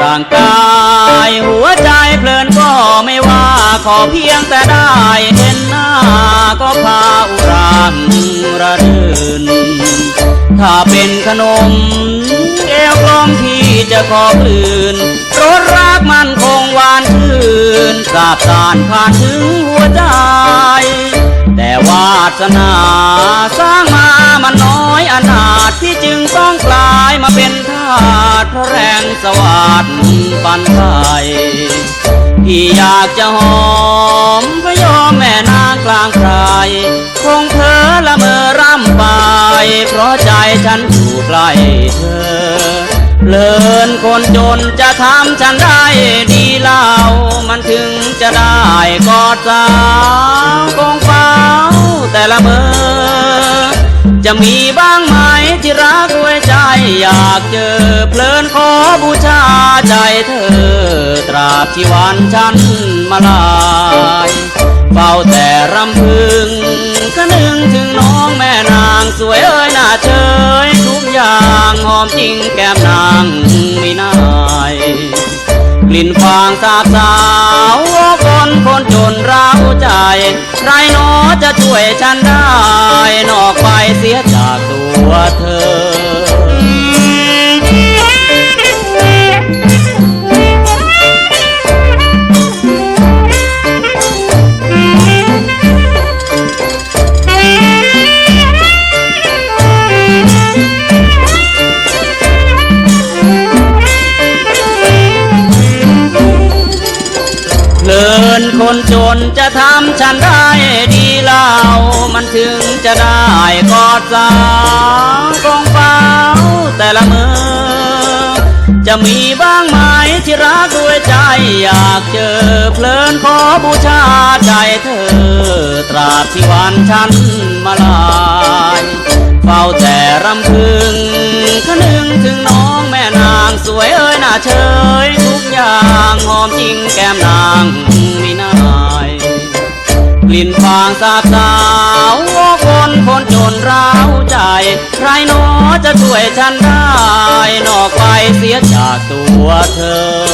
ร่างกาย หัวใจเพลินก็ไม่ว่าขอเพียงแต่ได้เห็นหน้าก็พาอุรานระรื่นถ้าเป็นขนมแก้วกล้อมที่จะขอคลื่นรสรักมันคงหวานชื่นสาบสานผ่านถึงหัวใจ แต่วาสนาสร้างมามันน้อย อนาถที่จึงต้องกลายมาเป็นทาสเพราะแรงสวัสดปันไทยที่อยากจะหอมพยอมแม่นางกลางใครคงเธอละเมอร่ำไป เพราะใจฉันอยู่ใกล้เธอเลินคนจนจะทำฉันได้ดีเล่า มันถึงจะได้กอดสาวกองเฝ้าแต่ละเมอ จะมีบ้างไหมที่รักด้วยใจอยากเจอเพลินขอบูชาใจเธอ ตราบที่วันฉันมาลายเฝ้าแต่รำพึงก็นึงถึงน้องแม่นางสวยเอ้ยหน้าเชยทุกอย่างหอมจริงแก้มนางไม่นายกลิ่นฟางสาบสาวคนคนจนร้าวใจใครน จะช่วยฉันได้ นอกไปเสียจากตัวเธอเลินคนจนจะทำฉันได้ดี จะได้กอดสาวกองเฝ้าแต่ละมือ จะมีบ้างไหมที่รักด้วยใจอยากเจอเพลินขอบูชาใจเธอ ตราบที่วันฉันมาลายเฝ้าแต่รำพึงคนึงถึงน้องแม่นางสวยเอ้ยหน้าเชยทุกอย่างหอมจริงแก้มนางไม่นายกลิ่นฟางสาบสาว คนจนร้าวใจ ใครหนอจะช่วยฉันได้ นอกไปเสียจากตัวเธอ